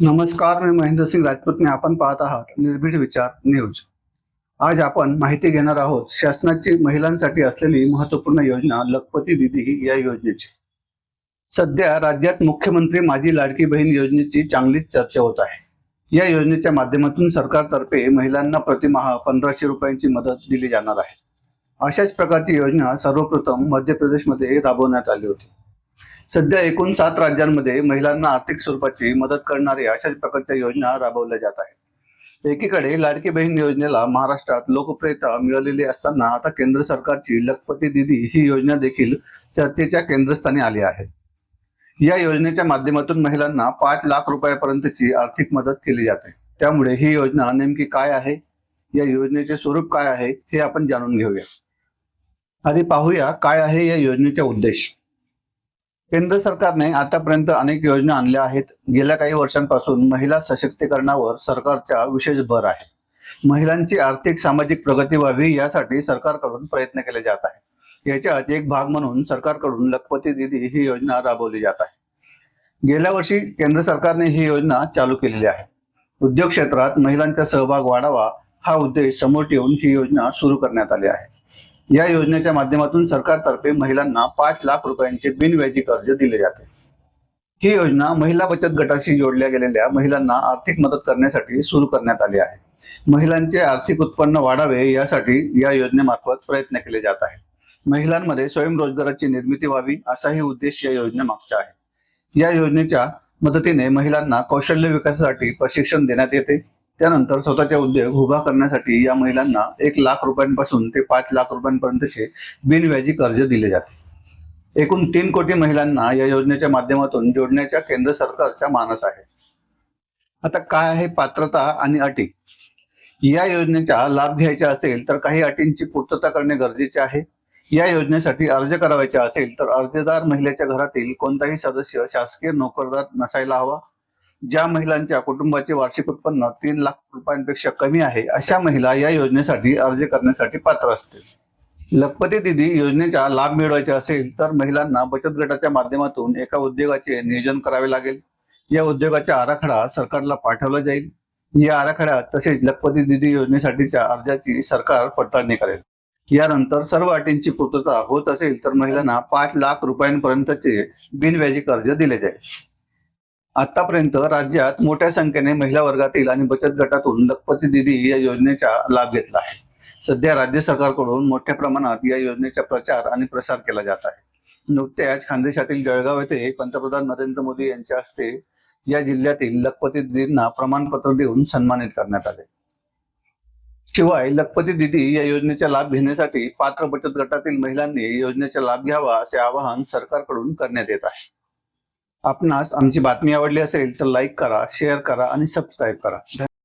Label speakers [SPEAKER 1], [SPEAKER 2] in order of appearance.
[SPEAKER 1] नमस्कार मी महेंद्र सिंग राजपूतने आपण पाहत आहात निर्भीड विचार न्यूज. आज आपण माहिती घेणार आहोत शासनाची महिलांसाठी असलेली महत्त्वपूर्ण योजना लखपती दिदी या योजनेची. सध्या राज्यात मुख्यमंत्री माझी लाडकी बहीण योजनेची चांगलीच चर्चा होत आहे. या योजनेच्या माध्यमातून सरकारतर्फे महिलांना प्रतिमाह पंधराशे रुपयांची मदत दिली जाणार आहे. अशाच प्रकारची योजना सर्वप्रथम मध्य प्रदेशमध्ये राबवण्यात आली होती. सध्या एकूण सात राज्यांमध्ये महिलांना आर्थिक स्वरूपाची मदत करणाऱ्या अशाच प्रकारच्या योजना राबवल्या जात आहेत. एकीकडे लाडकी बहीण योजनेला महाराष्ट्रात लोकप्रियता मिळालेली असताना आता केंद्र सरकारची लखपती दिदी ही योजना देखील चर्चेच्या केंद्रस्थानी आली आहे. या योजनेच्या माध्यमातून महिलांना पाच लाख रुपयापर्यंतची आर्थिक मदत केली जाते. त्यामुळे ही योजना नेमकी काय आहे? या योजनेचे स्वरूप काय आहे? हे आपण जाणून घेऊया. आधी पाहूया काय आहे या योजनेचा उद्देश. केंद्र सरकारने आतापर्यंत अनेक योजना आणल्या आहेत. गेल्या काही वर्षांपासून महिला सशक्तीकरणावर सरकारचा विशेष भर आहे. महिलांची आर्थिक सामाजिक प्रगती व्हावी यासाठी सरकारकडून प्रयत्न केले जात आहे याच्यात एक भाग म्हणून सरकारकडून लखपती दिदी ही योजना राबवली जात आहे. गेल्या वर्षी केंद्र सरकारने ही योजना चालू केलेली आहे. उद्योग क्षेत्रात महिलांचा सहभाग वाढावा हा उद्देश समोर ठेवून ही योजना सुरू करण्यात आली आहे. या योजनेच्या माध्यमातून सरकारतर्फे महिलांना पाच लाख रुपयांचे बिनव्याजी कर्ज दिले जाते. ही योजना महिला बचत गटाशी जोडल्या गेलेल्या महिलांना आर्थिक मदत करण्यासाठी सुरू करण्यात आली आहे. महिलांचे आर्थिक उत्पन्न वाढावे यासाठी या योजनेमार्फत प्रयत्न केले जात आहेत. महिलांमध्ये स्वयंरोजगाराची निर्मिती व्हावी असाही उद्देश या योजनेमागचा आहे. या योजनेच्या मदतीने महिलांना कौशल्य विकासासाठी प्रशिक्षण देण्यात येते. त्यानंतर स्वतःचा उद्योग उभा करण्यासाठी या महिलांना एक लाख रुपयांपासून ते पाच लाख रुपयांपर्यंतचे बिनव्याजी कर्ज दिले जाते. एकूण तीन कोटी महिलांना या योजनेच्या माध्यमातून जोडण्याच्या केंद्र सरकारचा मानस आहे. आता काय आहे पात्रता आणि अटी? या योजनेचा लाभ घ्यायचा असेल तर काही अटींची पूर्तता करणे गरजेचे आहे. या योजनेसाठी अर्ज करावायचा असेल तर अर्जदार महिलेच्या घरातील कोणताही सदस्य शासकीय नोकरदार नसायला हवा. ज्या महिलांच्या कुटुंबाचे वार्षिक उत्पन्न तीन लाख रुपयांपेक्षा कमी आहे अशा महिला या योजनेसाठी अर्ज करण्यासाठी पात्र असतील. लखपती दिदी योजनेचा लाभ मिळवायचा असेल तर महिलांना बचत गटाच्या माध्यमातून एका उद्योगाचे नियोजन करावे लागेल. या उद्योगाचा आराखडा सरकारला पाठवला जाईल. या आराखड्यात तसेच लखपती दिदी योजनेसाठीच्या अर्जाची सरकार पडताळणी करेल. यानंतर सर्व अटींची पूर्तता होत असेल तर महिलांना पाच लाख रुपयांपर्यंतचे बिनव्याजी कर्ज दिले जाईल. आतापर्यंत राज्यात मोठ्या संख्येने महिला वर्गातील आणि बचत गटातून लखपती दिदी या योजनेचा लाभ घेतला आहे. सध्या राज्य सरकारकडून मोठ्या प्रमाणात या योजनेचा प्रचार आणि प्रसार केला जात आहे. नुकत्याच खानदेशातील जळगाव येथे पंतप्रधान नरेंद्र मोदी यांच्या हस्ते या जिल्ह्यातील लखपती दिदींना प्रमाणपत्र देऊन सन्मानित करण्यात आले. शिवाय लखपती दिदी या योजनेचा लाभ घेण्यासाठी पात्र बचत गटातील महिलांनी योजनेचा लाभ घ्यावा असे आवाहन सरकारकडून करण्यात येत आहे. आपणास आमची बातमी आवडली असेल तर लाईक करा शेअर करा आणि सबस्क्राईब करा.